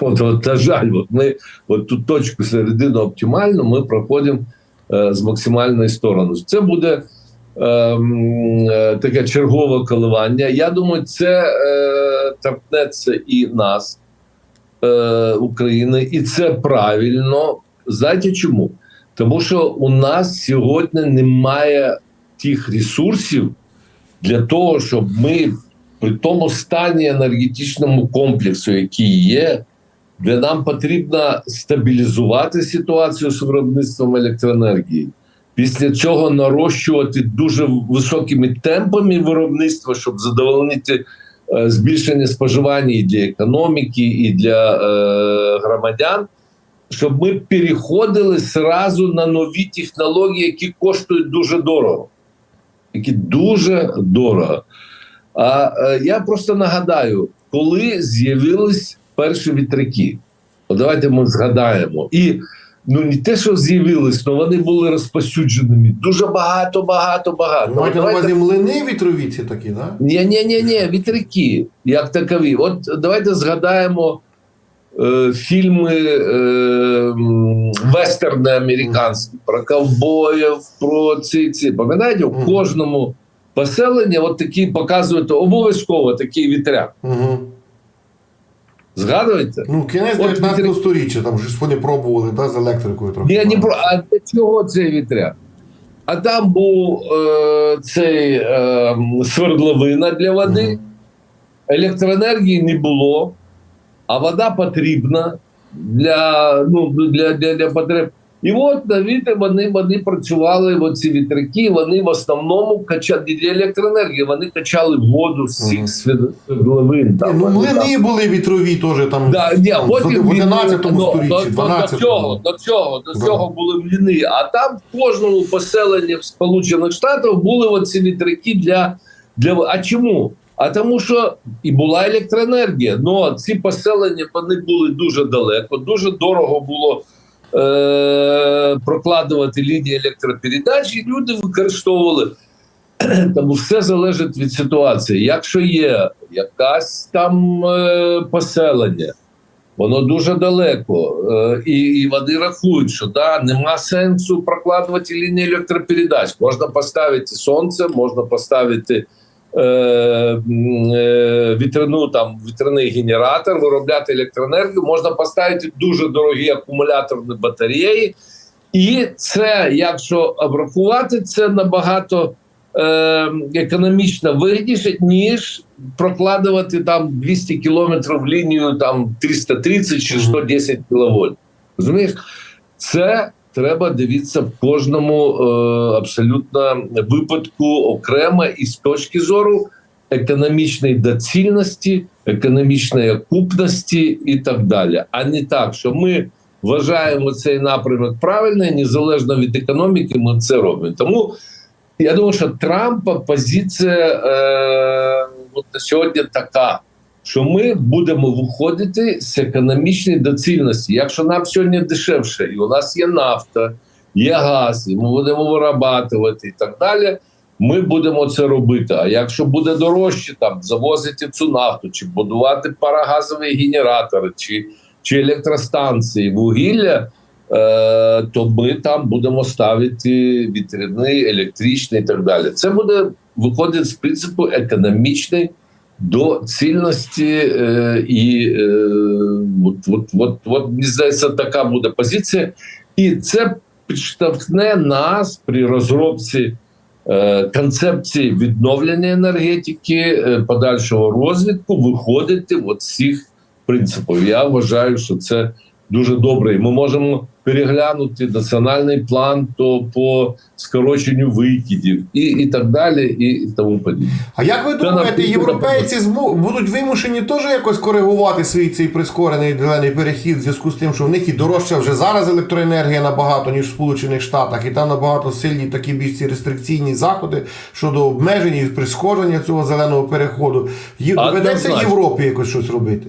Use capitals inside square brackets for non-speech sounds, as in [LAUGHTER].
От, от, на жаль, от ми от ту точку середину оптимальну ми проходимо е, з максимальної сторони. Це буде ем, е, таке чергове коливання. Я думаю, це е, торкнеться і нас, е, України, і це правильно. Знаєте чому? Тому що у нас сьогодні немає тих ресурсів для того, щоб ми при тому стані енергетичному комплексу, який є, де нам потрібно стабілізувати ситуацію з виробництвом електроенергії. Після цього нарощувати дуже високими темпами виробництва, щоб задовольнити е, збільшення споживання і для економіки, і для е, громадян, щоб ми переходили зразу на нові технології, які коштують дуже дорого. Які дуже дорого. А е, я просто нагадаю, коли з'явились перші вітряки, От давайте ми згадаємо. І ну не те, що з'явились, але вони були розпосюдженими. Дуже багато, багато, багато. Ви маєте Давайте- млини вітрові ці такі, так? ні, ні, ні, ні, вітряки, як такові. От давайте згадаємо е, фільми е, вестерни американські про ковбоїв, про ці ці. Пам'ятаєте, у кожному поселенні от такі показують обов'язково такий вітряк. Угу. Згадуєте? Ну, кінець От 19 вітряк- століття, там щось вони пробували да, з електрикою трохи. Я не про а для чого цей вітряк? А там був е, цей е, свердловина для води. Мгм. електроенергії не було, а вода потрібна для, ну, для, для, для потреб. І от навіти вони, вони працювали, оці вітряки, вони в основному качали для електроенергії, вони качали воду з цих свердловин. Ні, там, ну, вони там. млини були вітрові теж там. Да, ні, там, потім в 11 ну, столітті, до, до, 12 до цього, до цього, до Да. цього були мліни. А там в кожному поселенні в Сполучених Штатах були оці вітряки для, для. А чому? А тому, що і була електроенергія. Ну ці поселення вони були дуже далеко, дуже дорого було е- прокладувати лінії електропередач, і люди використовували. [CLEARS THROAT] Тому все залежить від ситуації. Якщо є якась там е, поселення, воно дуже далеко, е, і, і вони рахують, що да, нема сенсу прокладувати лінії електропередач. Можна поставити сонце, можна поставити вітряну там вітряний генератор, виробляти електроенергію, можна поставити дуже дорогі акумуляторні батареї. І це, якщо обрахувати, це набагато е, економічно вигідніше, ніж прокладувати там 200 кілометрів лінію там 330 чи 110 кВт. Розумієш? Це треба дивитися в кожному е, абсолютно випадку окремо і з точки зору економічної доцільності, економічної окупності і так далі. А не так, що ми вважаємо цей напрямок правильний, незалежно від економіки, ми це робимо. Тому я думаю, що Трампа позиція е, от на сьогодні така, що ми будемо виходити з економічної доцільності. Якщо нам сьогодні дешевше, і у нас є нафта, є газ, і ми будемо вирабатувати і так далі. Ми будемо це робити. А якщо буде дорожче, там завозити цю нафту, чи будувати парагазові генератори, чи, чи електростанції, вугілля, е, то ми там будемо ставити вітряний, електричний і так далі. Це буде виходить з принципу економічної доцільності, е, і е, от, от, от, от, мені здається, така буде позиція, і це підштовхне нас при розробці. е, Концепції відновлення енергетики, е, подальшого розвитку виходити от з цих принципів. Я вважаю, що це дуже добре. І ми можемо переглянути національний план то по скороченню викидів і, і так далі, і, тому подібне. А як ви Це думаєте, європейці зму- будуть вимушені теж якось коригувати свій цей прискорений зелений перехід в зв'язку з тим, що в них і дорожча вже зараз електроенергія набагато, ніж в Сполучених Штатах, і там набагато сильні такі більш ці рестрикційні заходи щодо обмежень і прискорення цього зеленого переходу. Є- Доведеться Європі якось щось робити.